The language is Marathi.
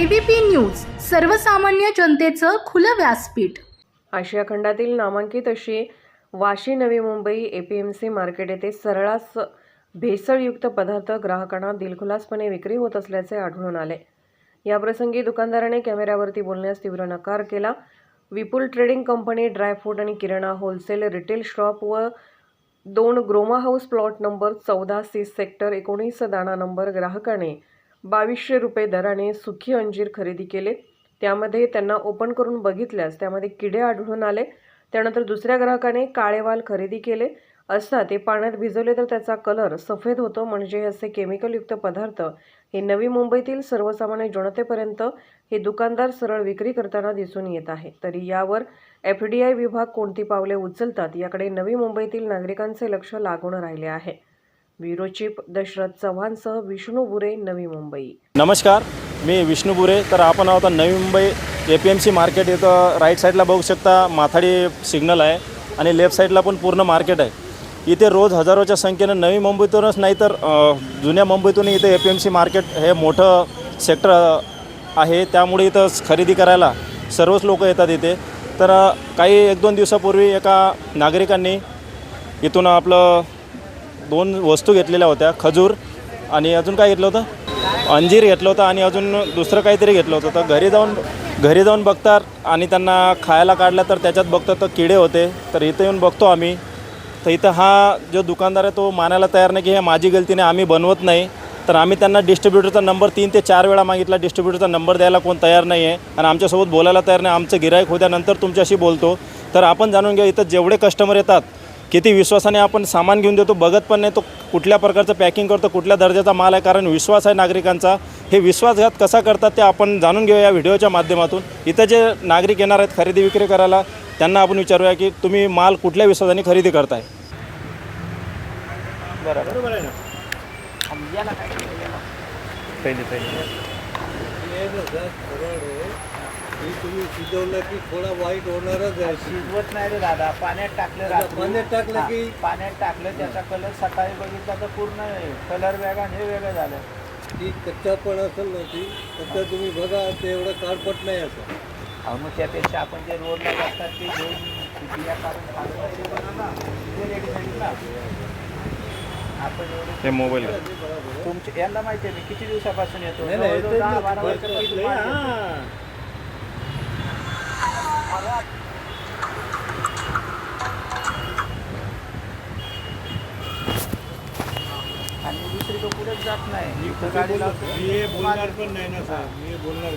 एबीपी न्यूज सर्वसामान्य जनतेचं खुलं व्यासपीठ. आशिया खंडातील नामांकित अशी Vashi Navi Mumbai A P M C market येथे सरळास भेसळयुक्त पदार्थ ग्राहकांना दिलखुलासपणे विक्री होत असल्याचे आढळून आले. याप्रसंगी दुकानदाराने कॅमेऱ्यावरती बोलण्यास तीव्र नकार केला. विपुल ट्रेडिंग कंपनी ड्रायफ्रूट आणि किराणा होलसेल रिटेल शॉप व दोन ग्रोमा हाऊस प्लॉट नंबर चौदा सी सेक्टर एकोणीस दाणा नंबर ग्राहकाने बावीसशे रुपये दराने सुखी अंजीर खरेदी केले. त्यामध्ये त्यांना ओपन करून बघितल्यास त्यामध्ये किडे आढळून आले. त्यानंतर दुसऱ्या ग्राहकाने काळेवाल खरेदी केले. असता ते पाण्यात भिजवले तर त्याचा कलर सफेद होतो. म्हणजे असे केमिकलयुक्त पदार्थ हे नवी मुंबईतील सर्वसामान्य जनतेपर्यंत हे दुकानदार सरळ विक्री करताना दिसून येत आहे. तरी यावर एफ डी आय विभाग कोणती पावले उचलतात याकडे नवी मुंबईतील नागरिकांचे लक्ष लागून राहिले आहे. ब्युरो चीफ दशरथ चव्हाणसह विष्णू बुरे नवी मुंबई. नमस्कार मी विष्णू बुरे. तर आपण आहोत Navi Mumbai A P M C market इथं राईट साईडला बघू शकता माथाडी सिग्नल आहे आणि लेफ्ट साईडला पण पूर्ण मार्केट आहे. इथे रोज हजारोच्या संख्येनं नवी मुंबईतूनच नाही तर जुन्या मुंबईतून इथे A P M C market हे मोठं सेक्टर आहे. त्यामुळे इथं खरेदी करायला सर्वच लोक येतात इथे. तर काही एक दोन दिवसापूर्वी एका नागरिकांनी इथून आपलं दोन वस्तू घेतलेल्या होत्या खजूर आणि अजून काय घेतलं होतं? अंजीर घेतलं होतं आणि अजून दुसरं काहीतरी घेतलं होतं. तर घरी जाऊन घरी जाऊन बघतात आणि त्यांना खायला काढलं तर त्याच्यात बघतो तर किडे होते. तर इथं येऊन बघतो आम्ही. तर इथं हा जो दुकानदार आहे तो मानायला तयार नाही की हे माझी गलतीने आम्ही बनवत नाही. तर आम्ही त्यांना डिस्ट्रीब्युटरचा नंबर तीन ते चार वेळा मागितला. डिस्ट्रीब्युटरचा नंबर द्यायला कोण तयार नाही आहे आणि आमच्यासोबत बोलायला तयार नाही. आमचं गिरायक होत्यानंतर तुमच्याशी बोलतो. तर आपण जाणून घ्या इथं जेवढे कस्टमर येतात किती विश्वासाने आपण सामान घेऊन देतो बघत पण नाही तो कुठल्या प्रकारचं पॅकिंग करतो कुठल्या दर्जाचा माल आहे कारण विश्वास आहे नागरिकांचा. हे विश्वासघात कसा करतात ते आपण जाणून घेऊया या व्हिडिओच्या माध्यमातून. इथं जे नागरिक येणार आहेत खरेदी विक्री करायला त्यांना आपण विचारूया की तुम्ही माल कुठल्या विश्वासाने खरेदी करताय? बरोबर आहे ना. हे तुम्ही शिजवलं की थोडा वाईट होणारच आहे शिजवत नाही रे दादा पाण्यात टाकलं रात्री. पाण्यात टाकलं हा, की? पाण्यात टाकलं त्याचा कलर सकाळी बघितला तर पूर्ण कलर वेगळा आणि हे वेगळं झालं ती कच्चा पण असेल ना ती कच्चा तुम्ही बघा ते एवढं काळपट नाही असं अहो मग त्यापेक्षा आपण जे रोडला असतात ते घेऊन बिया काढून खाल्लं ते बरं ना. ते ready झाली ना. आपण एवढे मोबाईल तुमचे यांना माहिती आहे मी किती दिवसापासून येतो नाही, नाही, जवळजवळ दहा बारा नाही. हां. आणि दुसरी तो कुठेच जात नाही. गाडी लावतो मी बोलणार पण नाही ना साहेब. मी बोलणार